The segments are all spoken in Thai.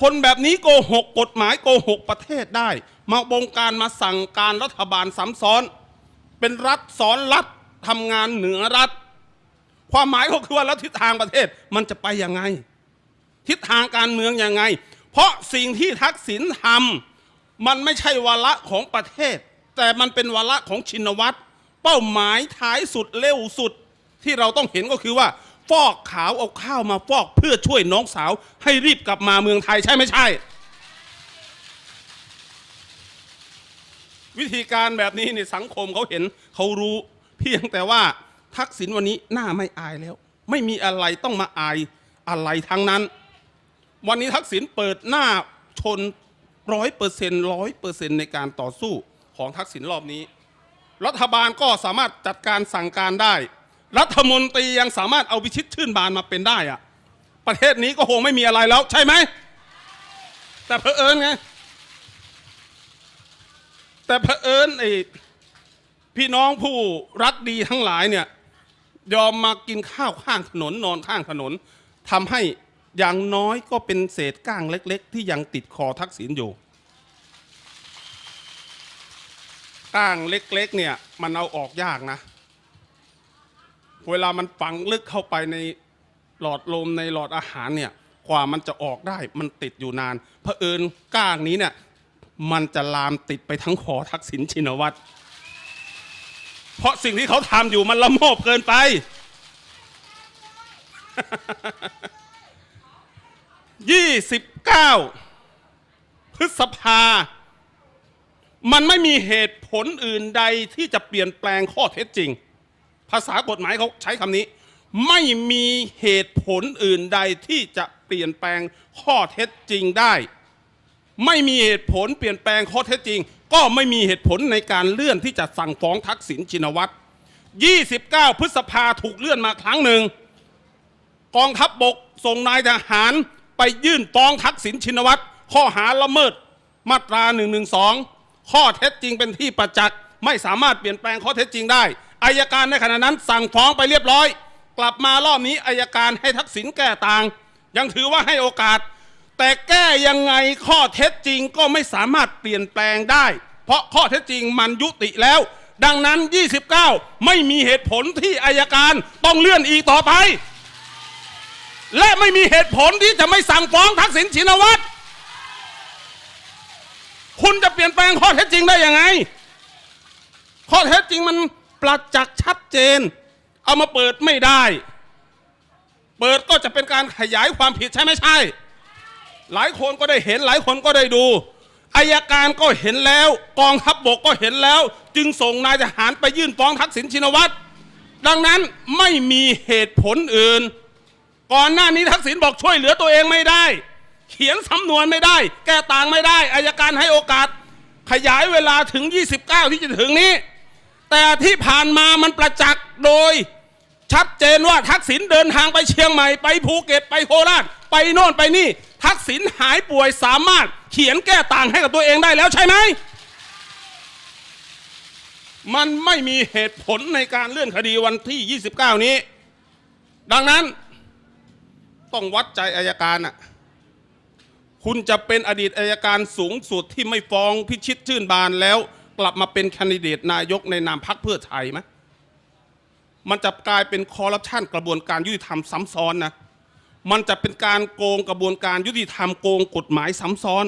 คนแบบนี้โกหกกฎหมายโกหกประเทศได้ มาบงการมาสั่งการรัฐบาลซ้ำซ้อน เป็นรัฐซ้อนรัฐทำงานเหนือรัฐ ความหมายก็คือว่าแล้วทิศทางประเทศมันจะไปยังไง ทิศทางการเมืองยังไง เพราะสิ่งที่ทักษิณทำมันไม่ใช่วาระของประเทศ แต่มันเป็นวาระของชินวัตรเป้าหมายท้ายสุดเร็วสุดที่เราต้องเห็นก็คือว่า ฟอกขาวเอาข้าวมาฟอกเพื่อช่วยน้องสาว ให้รีบกลับมาเมืองไทยใช่ไม่ใช่ วิธีการแบบนี้ในสังคมเขาเห็นเขารู้เพียงแต่ว่าทักษิณวันนี้หน้าไม่อายแล้ว ไม่มีอะไรต้องมาอายอะไรทั้งนั้น วันนี้ทักษิณเปิดหน้าชนร้อยเปอร์เซ็นต์ร้อยเปอร์เซ็นต์ในการต่อสู้ของทักษิณรอบนี้ รัฐบาลก็สามารถจัดการสั่งการได้ รัฐมนตรียังสามารถเอาวิชิตชื่นบานมาเป็นได้อะประเทศนี้ก็คงไม่มีอะไรแล้ว ใช่ไหม แต่เพอเอิญไง แต่เผอิญไอ้พี่น้องผู้รักดีทั้งหลายเนี่ย ยอมมากินข้าวข้างถนนนอนข้างถนนทำให้อย่างน้อยก็เป็นเศษก้างเล็ก ๆ ที่ยังติดคอทักษิณอยู่ก้างเล็ก ๆ เนี่ย มันเอาออกยากนะ เวลามันฝังลึกเข้าไปในหลอดลมในหลอดอาหารเนี่ยกว่ามันจะออกได้มันติดอยู่นานเผอิญก้างนี้เนี่ยมันจะลามติดไปทั้งคอทักษิณชินวัตรเพราะสิ่งที่เขาทำอยู่มันละโมบเกินไปยี่สิบเก้าพฤษภา มันไม่มีเหตุผลอื่นใดที่จะเปลี่ยนแปลงข้อเท็จจริง ภาษากฎหมายเขาใช้คำนี้ ไม่มีเหตุผลอื่นใดที่จะเปลี่ยนแปลงข้อเท็จจริงได้ ไม่มีเหตุผลเปลี่ยนแปลงข้อเท็จจริง ก็ไม่มีเหตุผลในการเลื่อนที่จะสั่งฟ้องทักษิณชินวัตร 29 พฤษภาถูกเลื่อนมาครั้งหนึ่ง กองทัพบบกส่งนายทหารไปยื่นฟ้องทักษิณชินวัตร ข้อหาละเมิดมาตรา 112 ข้อเท็จจริงเป็นที่ประจักษ์ไม่สามารถเปลี่ยนแปลงข้อเท็จจริงได้ อายการในขณะนั้นสั่งฟ้องไปเรียบร้อย กลับมารอบนี้อายการให้ทักษิณแก้ต่าง ยังถือว่าให้โอกาส แต่แก้ยังไงข้อเท็จจริงก็ไม่สามารถเปลี่ยนแปลงได้ เพราะข้อเท็จจริงมันยุติแล้ว ดังนั้น 29 ไม่มีเหตุผลที่อายการต้องเลื่อนอีกต่อไป และไม่มีเหตุผลที่จะไม่สั่งฟ้องทักษิณชินวัตรคุณจะเปลี่ยนแปลงข้อเท็จจริงได้ยังไง ข้อเท็จจริงมัน ประจักษ์ชัดเจน เอามาเปิดไม่ได้ เปิดก็จะเป็นการขยายความผิดใช่ไหมใช่ หลายคนก็ได้เห็นหลายคนก็ได้ดูอายการก็เห็นแล้ว กองทัพบบกก็เห็นแล้ว จึงส่งนายทหารไปยื่นฟ้องทักษิณชินวัตรดังนั้นไม่มีเหตุผลอื่น ก่อนหน้านี้ทักษิณบอกช่วยเหลือตัวเองไม่ได้ เขียนสำนวนไม่ได้ แก้ต่างไม่ได้อายการให้โอกาส ขยายเวลาถึง 29 ที่จะถึงนี้ แต่ที่ผ่านมามันประจักษ์โดย ชัดเจนว่าทักษิณเดินทางไปเชียงใหม่ไปภูเก็ตไปโคราชไปโน่นไปนี่ ทักษิณหายป่วยสามารถเขียนแก้ต่างให้กับตัวเองได้แล้วใช่ไหมมันไม่มีเหตุผลในการเลื่อนคดีวันที่ 29 นี้ ดังนั้น ต้องวัดใจอายการอะ คุณจะเป็นอดีตอายการสูงสุดที่ไม่ฟ้องพิชิตชื่นบานแล้ว กลับมาเป็นแคนดิเดตนายกในนามพรรคเพื่อไทยไหมมันจะกลายเป็นคอร์รัปชันกระบวนการยุติธรรมซ้ำซ้อนนะ มันจะเป็นการโกงกระบวนการยุติธรรมโกงกฎหมายซ้ำซ้อน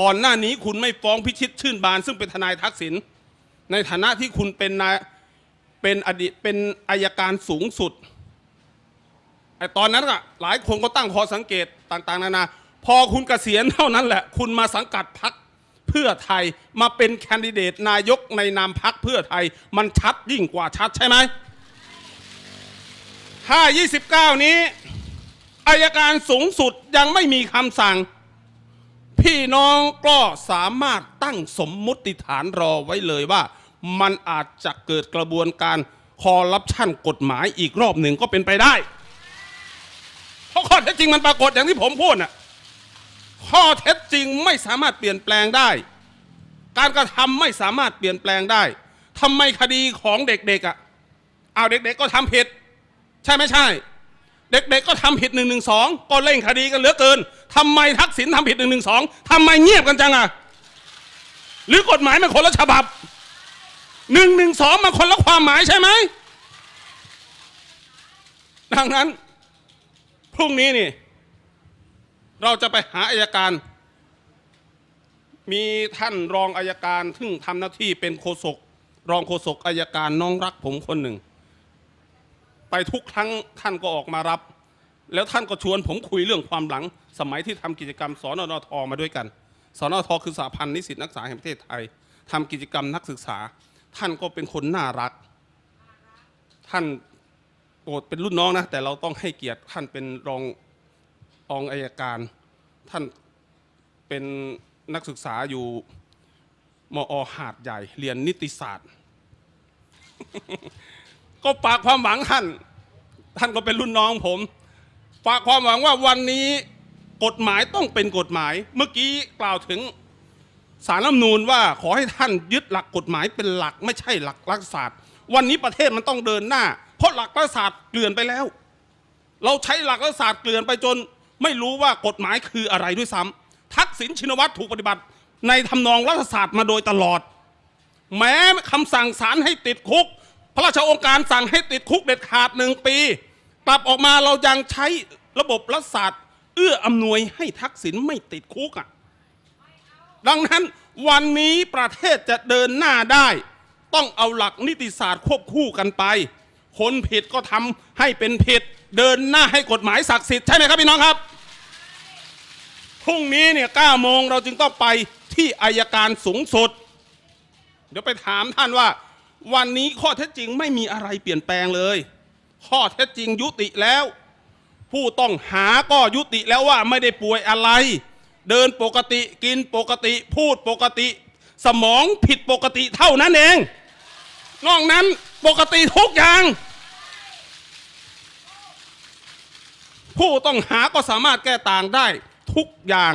ก่อนหน้านี้คุณไม่ฟ้องพิชิตชื่นบาน ซึ่งเป็นทนายทักษิณในฐานะที่คุณเป็นนายเป็นอดีตเป็นอายการสูงสุดไอ้ตอนนั้นอะหลายคนก็ตั้งข้อสังเกตต่าง ๆ นานา พอคุณเกษียณเท่านั้นแหละ คุณมาสังกัดพัก เพื่อไทยมาเป็นแคนดิเดตนายกในนามพักเพื่อไทย มันชัดยิ่งกว่าชัดใช่ไหมถ้า29 นี้อายการสูงสุดยังไม่มีคำสั่ง พี่น้องก็สามารถตั้งสมมุติฐานรอไว้เลยว่า มันอาจจะเกิดกระบวนการคอร์รัปชันกฎหมายอีกรอบหนึ่งก็เป็นไปได้ เพราะข้อเท็จจริงมันปรากฏอย่างที่ผมพูดน่ะ ข้อเท็จจริงไม่สามารถเปลี่ยนแปลงได้ การกระทำไม่สามารถเปลี่ยนแปลงได้ทำไมคดีของเด็กๆอะเอาเด็กๆก็ทำผิด ใช่ไม่ใช่ เด็กๆก็ทำผิดหนึ่งหนึ่งสองก็เร่งคดีกันเหลือเกินทำไมทักษิณทำผิดหนึ่งหนึ่งสองทำไมเงียบกันจังอะหรือกฎหมายมันคนละฉบับหนึ่งหนึ่งสองมันคนละความหมายใช่ไหมดังนั้น พรุ่งนี้นี่ เราจะไปหาอายการ มีท่านรองอายการซึ่งทำหน้าที่เป็นโฆษกรองโฆษกอายการน้องรักผมคนหนึ่ง ไปทุกครั้งท่านก็ออกมารับ แล้วท่านก็ชวนผมคุยเรื่องความหลัง สมัยที่ทำกิจกรรมสนนทมาด้วยกันสนทคือสหพันธ์นิสิตนักศึกษาแห่งประเทศไทยทำกิจกรรมนักศึกษา ท่านก็เป็นคนน่ารัก ท่านโปรดเป็นรุ่นน้องนะแต่เราต้องให้เกียรติท่านเป็นรอง องอายการ ท่านเป็นนักศึกษาอยู่มอหาดใหญ่ เรียนนิติศาสตร์ ก็ฝากความหวังท่าน ท่านก็เป็นรุ่นน้องผมฝากความหวังว่าวันนี้กฎหมายต้องเป็นกฎหมาย เมื่อกี้กล่าวถึงสารรัฐมนูญว่าขอให้ท่านยึดหลักกฎหมายเป็นหลักไม่ใช่หลักรัฐศาสตร์ วันนี้ประเทศมันต้องเดินหน้า เพราะหลักรัฐศาสตร์เกลื่อนไปแล้ว เราใช้หลักรัฐศาสตร์เกลื่อนไปจน ไม่รู้ว่ากฎหมายคืออะไรด้วยซ้ำทักษิณชินวัตรถูกปฏิบัติ ในทำนองรัฐศาสตร์มาโดยตลอด แม้คำสั่งศาลให้ติดคุก พระราชองค์การสั่งให้ติดคุกเด็ดขาดหนึ่งปีกลับออกมาเรายังใช้ระบบรัฐศาสตร์ เอื้ออำนวยให้ทักษิณไม่ติดคุกอะดังนั้นวันนี้ประเทศจะเดินหน้าได้ ต้องเอาหลักนิติศาสตร์ควบคู่กันไป คนผิดก็ทำให้เป็นผิด เดินหน้าให้กฎหมายศักดิ์สิทธิ์ใช่ไหมครับพี่น้องครับ พรุ่งนี้เนี่ย9โมงเราจึงต้องไปที่อายการสูงสุด เดี๋ยวไปถามท่านว่า วันนี้ข้อเท็จจริงไม่มีอะไรเปลี่ยนแปลงเลย ข้อเท็จจริงยุติแล้ว ผู้ต้องหาก็ยุติแล้วว่าไม่ได้ป่วยอะไร เดินปกติกินปกติ พูดปกติ สมองผิดปกติเท่านั้นเอง นอกนั้นปกติทุกอย่างผู้ต้องหาก็สามารถแก้ต่างได้ ทุกอย่าง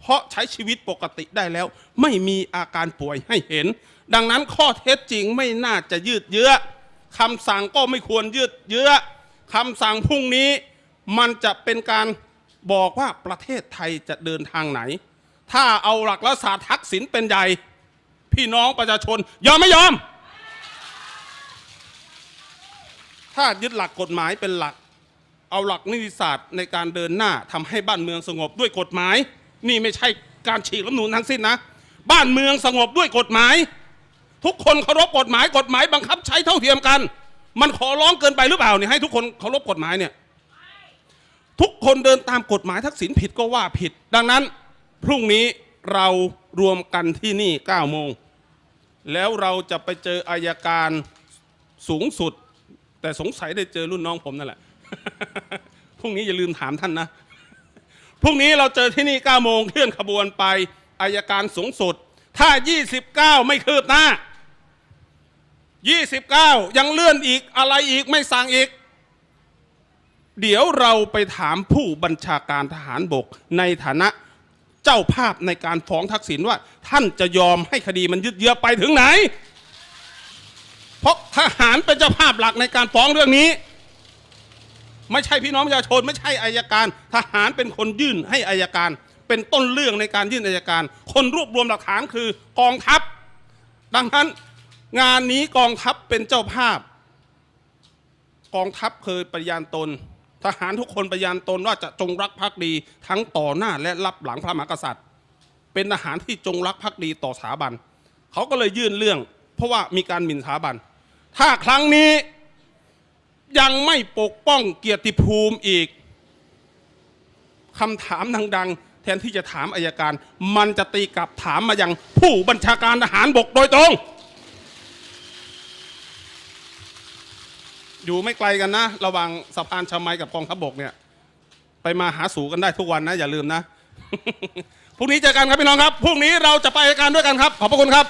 เพราะใช้ชีวิตปกติได้แล้ว ไม่มีอาการป่วยให้เห็น ดังนั้นข้อเท็จจริงไม่น่าจะยืดเยื้อคำสั่งก็ไม่ควรยืดเยื้อคำสั่งพรุ่งนี้ มันจะเป็นการบอกว่าประเทศไทยจะเดินทางไหน ถ้าเอาหลักรัฐศาสตร์ทักษิณเป็นใหญ่ พี่น้องประชาชน ยอมไม่ยอม ถ้ายึดหลักกฎหมายเป็นหลัก เอาหลักนิติศาสตร์ในการเดินหน้าทำให้บ้านเมืองสงบด้วยกฎหมาย นี่ไม่ใช่การฉีกรัฐมนูญทั้งสิ้นนะ บ้านเมืองสงบด้วยกฎหมาย ทุกคนเคารพกฎหมายกฎหมายบังคับใช้เท่าเทียมกัน มันขอร้องเกินไปหรือเปล่าเนี่ยให้ทุกคนเคารพกฎหมายเนี่ยทุกคนเดินตามกฎหมายทักษิณผิดก็ว่าผิด ดังนั้น พรุ่งนี้เรารวมกันที่นี่ 9 โมง แล้วเราจะไปเจออายการสูงสุด แต่สงสัยได้เจอรุ่นน้องผมนั่นแหละ พรุ่งนี้อย่าลืมถามท่านนะ พรุ่งนี้เราเจอที่นี่9โมงเคลื่อนขบวนไปอายการสูงสุด ถ้า 29 ไม่คืบหน้า 29 ยังเลื่อนอีกอะไรอีกไม่สั่งอีก เดี๋ยวเราไปถามผู้บัญชาการทหารบกในฐานะเจ้าภาพในการฟ้องทักษิณว่า ท่านจะยอมให้คดีมันยืดเยื้อไปถึงไหน เพราะทหารเป็นเจ้าภาพหลักในการฟ้องเรื่องนี้ ไม่ใช่พี่น้องประชาชนไม่ใช่อายการ ทหารเป็นคนยื่นให้อายการ เป็นต้นเรื่องในการยื่นอายการ คนรวบรวมหลักฐานคือกองทัพ ดังนั้นงานนี้กองทัพเป็นเจ้าภาพ กองทัพเคยปฏิญาณตน ทหารทุกคนปฏิญาณตนว่าจะจงรักภักดี ทั้งต่อหน้าและรับหลังพระมหากษัตริย์ เป็นทหารที่จงรักภักดีต่อสถาบันเขาก็เลยยื่นเรื่อง เพราะว่ามีการหมิ่นสถาบัน ถ้าครั้งนี้ ยังไม่ปกป้องเกียรติภูมิอีกคำถามดังๆ แทนที่จะถามอายการ มันจะตีกลับถามมายังผู้บัญชาการทหารบกโดยตรง อยู่ไม่ไกลกันนะ ระหว่างสะพานชมัยกับกองทัพบกเนี่ย ไปมาหาสู่กันได้ทุกวันนะ อย่าลืมนะพรุ่งนี้เจอกันครับพี่น้องครับพรุ่งนี้เราจะไปรายการด้วยกันครับ ขอบพระคุณครับ